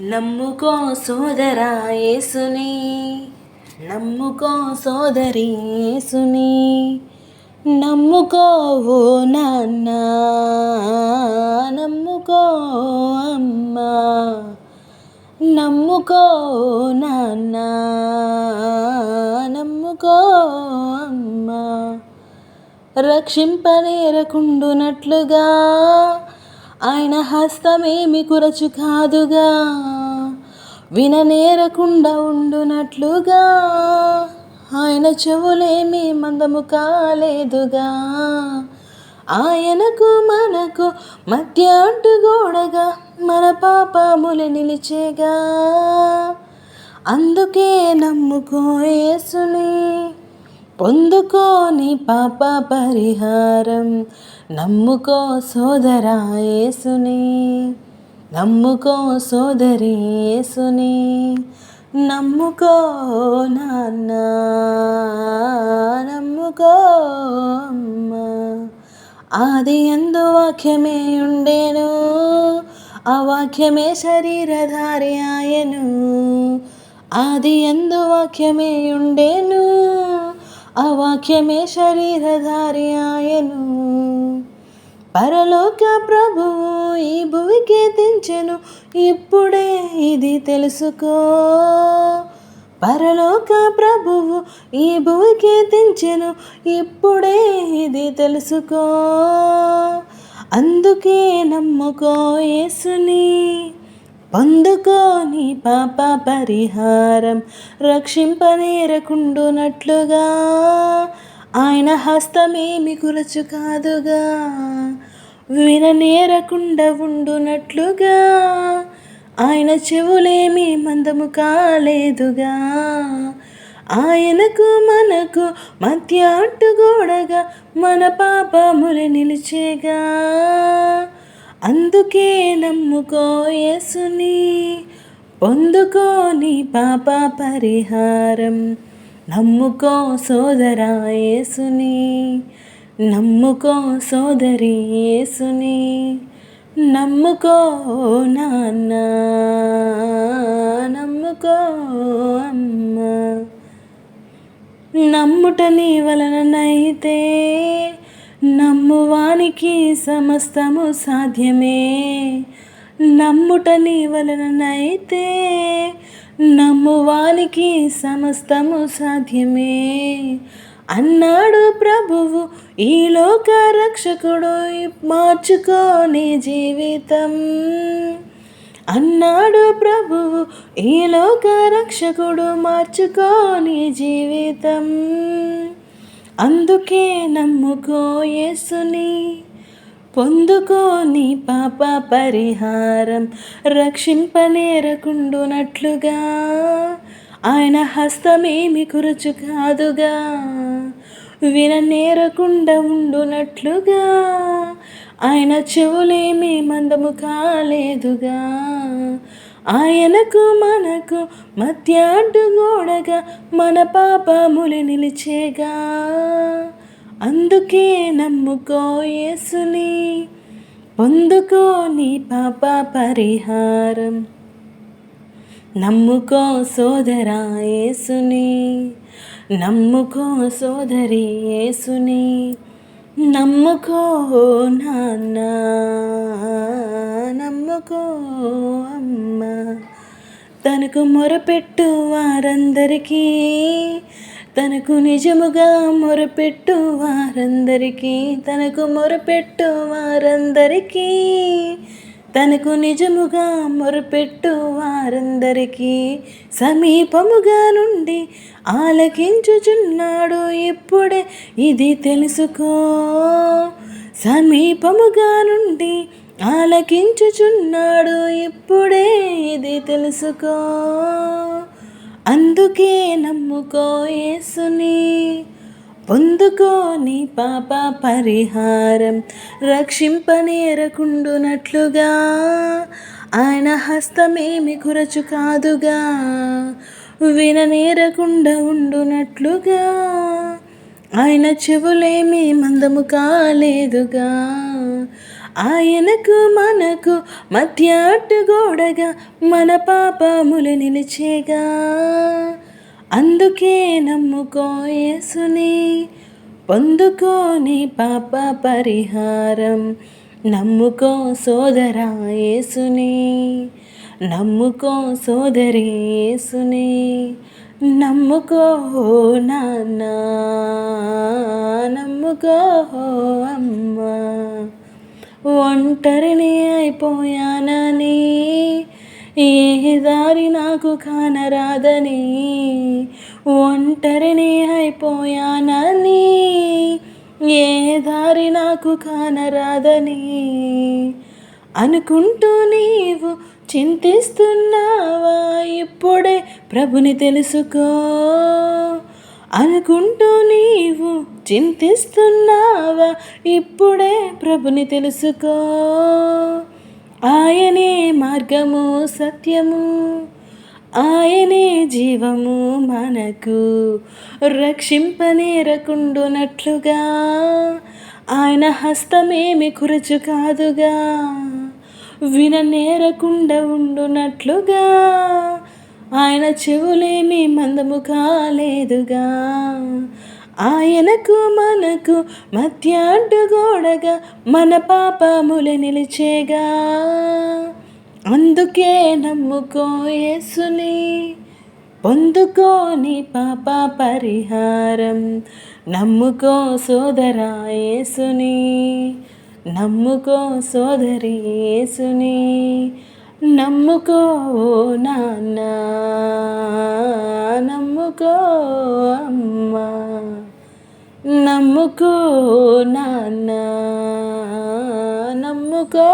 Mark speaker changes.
Speaker 1: నమ్ముకో సోదరా యేసుని. నమ్ముకో సోదరి యేసుని. నమ్ముకో ఓ నాన్న. నమ్ముకో అమ్మా. నమ్ముకో నాన్న. నమ్ముకో అమ్మా. రక్షింపనేరకుండునట్లుగా ఆయన హస్తమేమి కురచు కాదుగా విననేరకుండా ఉండునట్లుగా? ఆయన చెవులేమి మందము కాలేదుగా? ఆయనకు మనకు మధ్య గోడగా మన పాపములు నిలిచేగా? అందుకే నమ్ముకోయేసుని పొందుకోని పాప పరిహారం. నమ్ముకో సోదరా యేసుని. నమ్ముకో సోదరి యేసుని. నమ్ముకో నాన్న. నమ్ముకో అమ్మ. ఆది ఎందు వాక్యమే ఉండేను. ఆ వాక్యమే శరీరధారి ఆయను. ఆది ఎందు వాక్యమే ఉండేను. అవాక్యమే శరీరధారి ఆయను. పరలోక ప్రభువు ఈ భూమికి తెంచెను. ఇప్పుడే ఇది తెలుసుకో. పరలోక ప్రభువు ఈ భూమికి తెంచెను. ఇప్పుడే ఇది తెలుసుకో. అందుకే నమ్ముకో యేసుని. పొందుకోని పాప పరిహారం రక్షింపనేరకుండునట్లుగా. ఆయన హస్తమేమి కురచు కాదుగా విననేరకుండా ఉండునట్లుగా. ఆయన చెవులేమి మందము కాలేదుగా ఆయనకు మనకు మధ్య అడ్డుగోడగా మన పాపములు నిలిచేగా. అందుకే నమ్ముకో యేసుని పాప పరిహారం. నమ్ముకో సోదరా యేసుని నమ్ముకో సోదరి యేసుని నమ్ముకో నాన్న నమ్ముకో అమ్మా. నమ్ముట నీ వలననైతే నమ్మువానికి సమస్తము సాధ్యమే. నమ్ముట నీ వలననైతే నమ్మువానికి సమస్తము సాధ్యమే. అన్నాడు ప్రభువు ఈ లోక రక్షకుడు మార్చుకోని జీవితం. అన్నాడు ప్రభువు ఈ లోక రక్షకుడు మార్చుకోని జీవితం. అందుకే నమ్ముకో యేసుని పాప పరిహారం రక్షింపనేరకుండునట్లుగా. ఆయన హస్తమేమి కురచు కాదుగా విననేరకుండా ఉండునట్లుగా. ఆయన చెవులేమి మందము కాలేదుగా ఆయనకు మనకు మధ్య అడ్డుగోడగా మన పాపములు నిలిచేగా. అందుకే నమ్ముకో యేసుని పొందుకో నీ పాప పరిహారం. నమ్ముకో సోదరా యేసుని నమ్ముకో సోదరి యేసుని నమ్ముకో నాన్న నమ్ముకో అమ్మ. తనకు మొరపెట్టు వారందరికీ తనకు నిజముగా మొరపెట్టు వారందరికీ తనకు మొరపెట్టు వారందరికీ తనకు నిజముగా మొరపెట్టు వారందరికీ సమీపముగా నుండి ఆలకించుచున్నాడు ఇప్పుడే. ఇది తెలుసుకో సమీపముగా నుండి ఆలకించుచున్నాడు ఇప్పుడే. ఇది తెలుసుకో అందుకే నమ్ముకో యేసుని పొందుకో నీ పాప పరిహారం. రక్షింపనేరకుండునట్లుగా ఆయన హస్తమేమి కురచు కాదుగా విననేరకుండా ఉండునట్లుగా. ఆయన చెవులేమీ మందము కాలేదుగా. ఆయనకు మనకు మధ్య అడ్డుగోడగా మన పాపములు నిలిచేగా. అందుకే నమ్ముకోయేసుని పొందుకోని పాప పరిహారం నమ్ముకో సోదరా యేసుని. నమ్ముకో సోదరి నమ్ముకో నాన్న నమ్ముకో అమ్మా. ఒంటరిని అయిపోయానని ఏ దారి నాకు కానరాదని? ఒంటరిని అయిపోయానని ఏ దారి నాకు కానరాదని? అనుకుంటూ నీవు చింతిస్తున్నావా? ఇప్పుడే ప్రభుని తెలుసుకో. అనుకుంటూ నీవు చింతిస్తున్నావా? ఇప్పుడే ప్రభుని తెలుసుకో. ఆయనే మార్గము సత్యము. ఆయనే జీవము మనకు. రక్షింపనేరకుండునట్లుగా. ఆయన హస్తమేమి కురచు కాదుగా. విననేరకుండా ఉండునట్లుగా. ఆయన చెవులేమి మందము కాలేదుగా. ఆయనకు మనకు మధ్య అడ్డుగోడగా మన పాపములు నిలిచేగా. అందుకే నమ్ముకో యేసుని పొందుకోని పాప పరిహారం. నమ్ముకో సోదరా యేసుని. నమ్ముకో సోదరి యేసుని నమ్ముకో నాన్న నమ్ముకో అమ్మ నమ్ముకో నాన్న నమ్ముకో